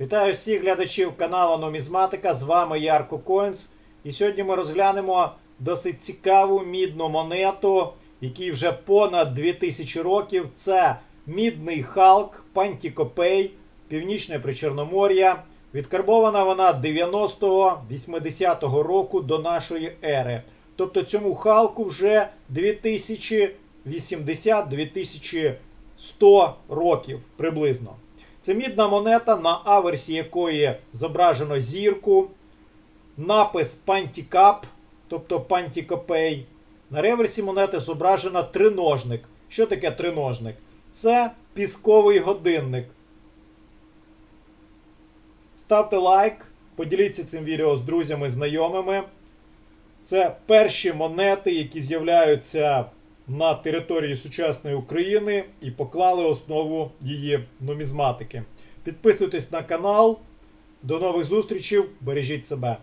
Вітаю всіх глядачів каналу Нумізматика. З вами Ярко Коінс. І сьогодні ми розглянемо досить цікаву мідну монету, якій вже понад 2000 років. Це мідний Халк Пантікопей, Північне Причорномор'я. Відкарбована вона 90-80-го року до нашої ери. Тобто цьому Халку вже 2080-2100 років приблизно. Це мідна монета, на аверсі якої зображено зірку, напис Пантікап, тобто Пантікопей. На реверсі монети зображено триножник. Що таке триножник? Це пісковий годинник. Ставте лайк, поділіться цим відео з друзями, знайомими. Це перші монети, які з'являються на території сучасної України і поклали основу її нумізматики. Підписуйтесь на канал. До нових зустрічей, бережіть себе.